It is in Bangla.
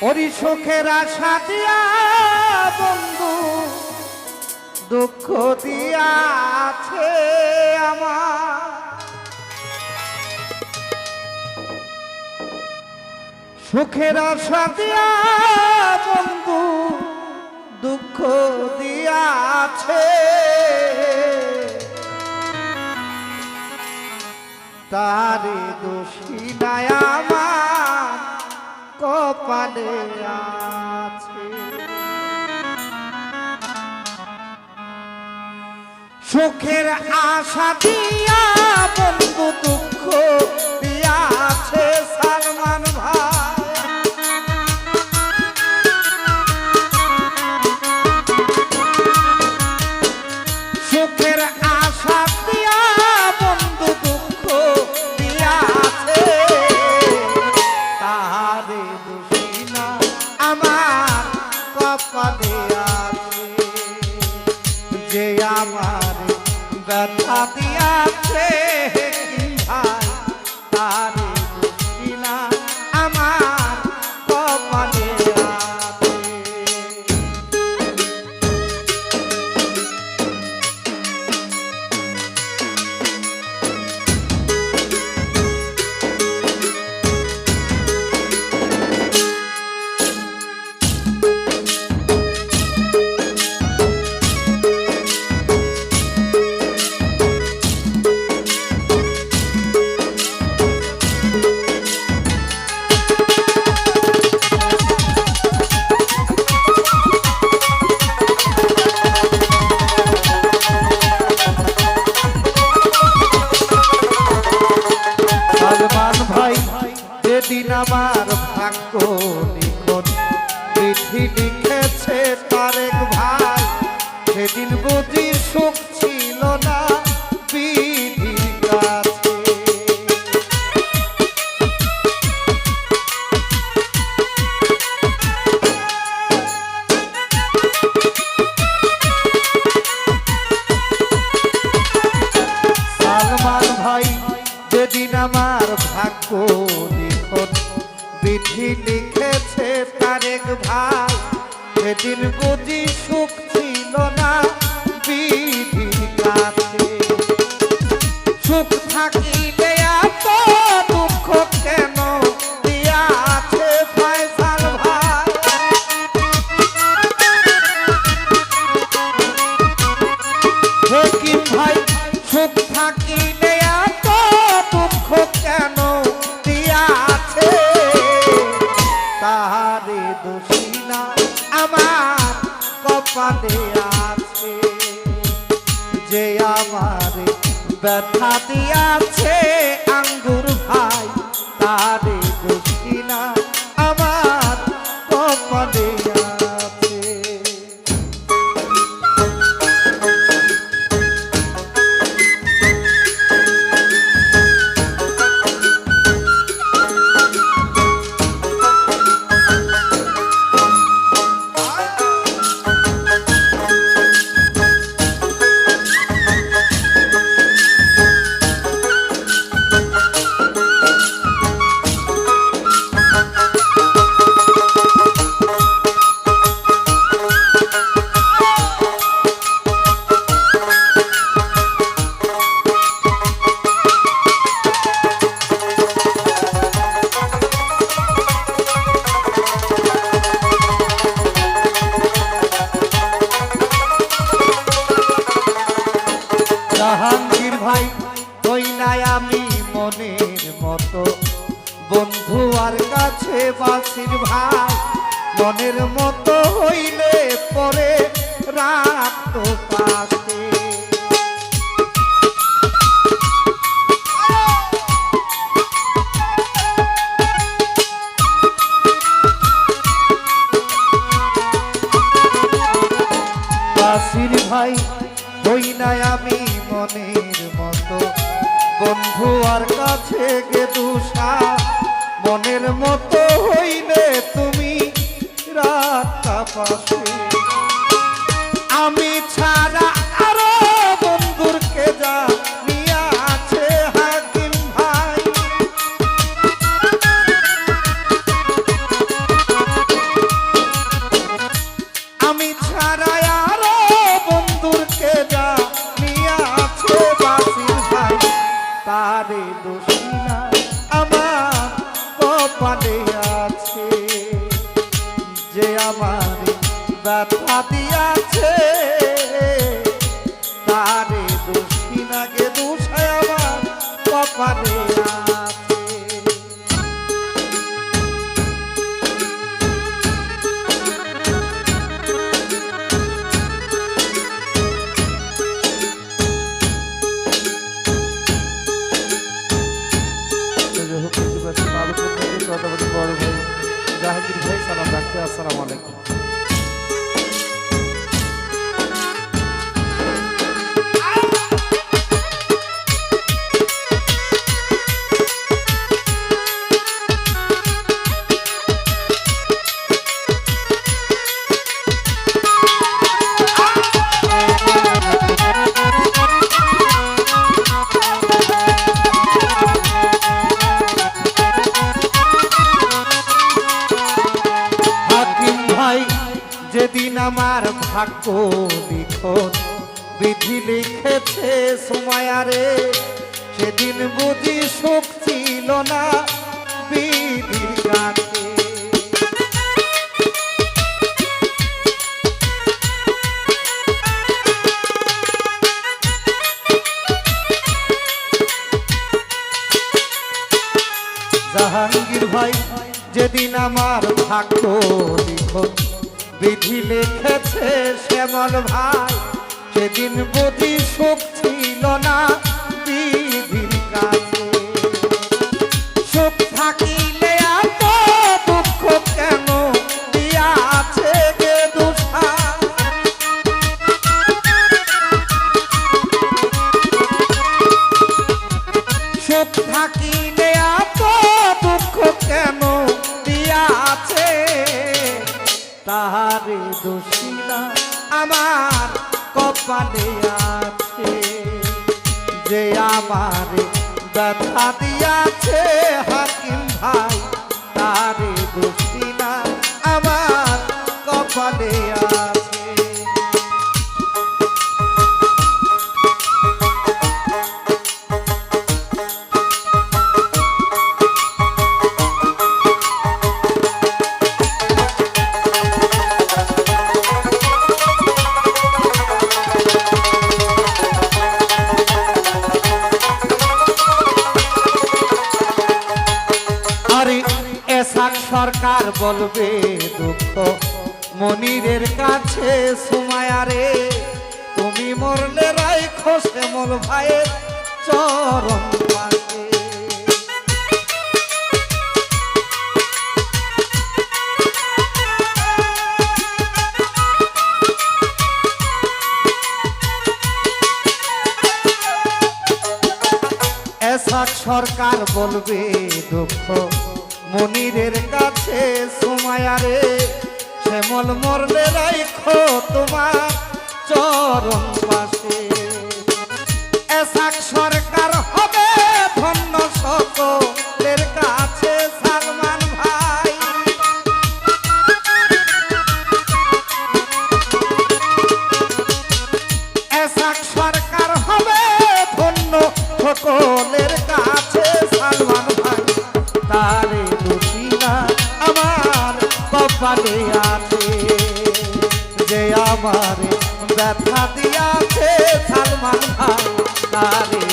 ওরি সুখের আশা দিয়া বন্ধু, দুঃখ দিয়াছে আমার। সুখের আশা দিয়া বন্ধু, দুঃখ দিয়াছে। তারে দোষী আমার কপালে আছে। সুখের আশা দিয়া বন্ধু দুঃখ সেদিন বুঝি সুখ ছিল না আমার ভাগ্য লিখন বিধি লিখেছে তারেক ভাই সেদিন বুঝি সুখ থাকিলে ব্যথা দিয়াছে আঙ্গুর ভাই তারে জাহাঙ্গীর ভাই হই নাই আমি মনের মতো। বন্ধু আর কাছে বাসির ভাই, মনের মতো হইলে পরে রাত পাশে। মতো হইলে তুমি রাত পাশে ব্যথা দিয়াছে ভাগ্য লিখন বিধি লিখেছে সময়ারে, সেদিন বুঝি সুখ ছিল না বিধির কাছে। জাহাঙ্গীর ভাই, যেদিন আমার ভাগ্য লিখন বিধি লিখেছে শ্যামল ভাই। সেদিন বুঝি সুখ ছিল না। যে আমার ব্যথা দিয়াছে হাকিম ভাই তারে দোষিনা আমার কপালে আছে। এসাক সরকার বলবে দুঃখ। মনিরের কাছে সুমায়ারে তুমি মরলে রাই খোসে মোর ভাইয়ের চরণ সরকার বলবে দুঃখ। মনিরের কাছে সুমায়ারে শ্যামল মরলে রাইখো তোমার চরণ পাশে। এসাক তারে